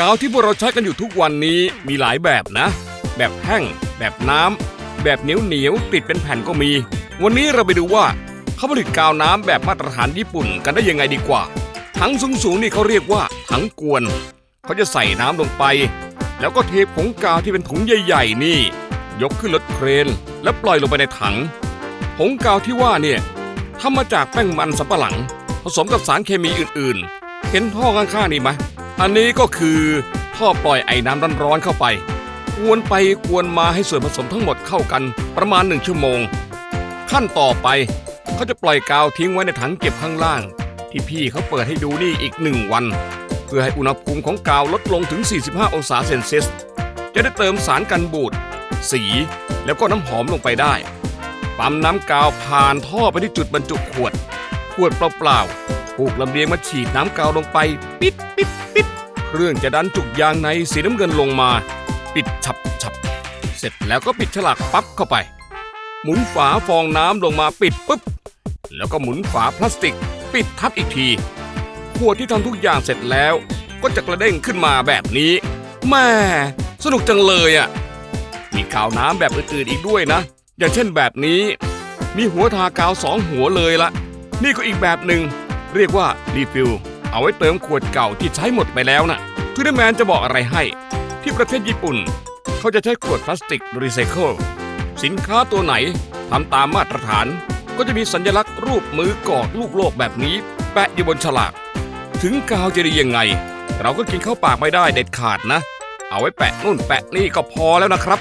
กาวที่พวกเราใช้กันอยู่ทุกวันนี้มีหลายแบบนะ แบบแห้ง แบบน้ำ แบบเหนียวเหนียวติดเป็นแผ่นก็มี วันนี้เราไปดูว่าเขาผลิตกาวน้ำแบบมาตรฐานญี่ปุ่นกันได้ยังไงดีกว่า ถังสูงๆนี่เขาเรียกว่าถังกวน เขาจะใส่น้ำลงไป แล้วก็เทผงกาวที่เป็นถุงใหญ่ ๆ นี่ ยกขึ้นรถเครน แล้วปล่อยลงไปในถัง ผงกาวที่ว่าเนี่ยทำมาจากแป้งมันสำปะหลัง ผสมกับสารเคมีอื่นๆ เห็นท่อข้างๆนี่ไหม อันนี้ก็คือท่อปล่อยไอ้น้ำร้อนๆเข้าไป กวนไปกวนมาให้ส่วนผสมทั้งหมดเข้ากันประมาณหนึ่งชั่วโมง ขั้นต่อไปเขาจะปล่อยกาวทิ้งไว้ในถังเก็บข้างล่าง ที่พี่เขาเปิดให้ดูนี่อีกหนึ่งวัน เพื่อให้อุณหภูมิของกาวลดลงถึง 45 องศาเซนเซียสจะได้เติมสารกันบูด สีแล้วก็น้ำหอมลงไปได้ ปั๊มน้ำกาวผ่านท่อไปที่จุดบรรจุขวด ขวดเปล่าๆ ผูกลำเลียงมาฉีดน้ำกาวลงไป ปิดปิดปิดเครื่องจะดันจุกยางในสีน้ำเงินลงมา ปิดฉับฉับเสร็จแล้วก็ปิดฉลากปั๊บเข้าไป หมุนฝาฟองน้ำลงมาปิดปุ๊บ แล้วก็หมุนฝาพลาสติก ปิดทับอีกทีขวดที่ทำทุกอย่างเสร็จแล้วก็จะกระเด้งขึ้นมาแบบนี้แม่สนุกจังเลยอะ มีกาวน้ำแบบอื่นๆอีกด้วยนะ อย่างเช่นแบบนี้ มีหัวทากาวสองหัวเลยละ นี่ก็อีกแบบหนึ่ง เรียกว่ารีฟิลเอาไว้เติมขวดเก่าที่ใช้หมดไปแล้วนะ่ะทูนแมนจะบอกอะไรให้ ที่ประเทศญี่ปุ่น เขาจะใช้ขวดพลาสติกรีไซเคิลสินค้าตัวไหนทำตามมาตรฐาน ก็จะมีสัญลักษณ์รูปมือกอดลูกโลกแบบนี้ แปะอยู่บนฉลาก ถึงกาวจะดียังไง เราก็กินเข้าปากไม่ได้เด็ดขาดนะ เอาไว้แปะนู่นแปะนี่ก็พอแล้วนะครับ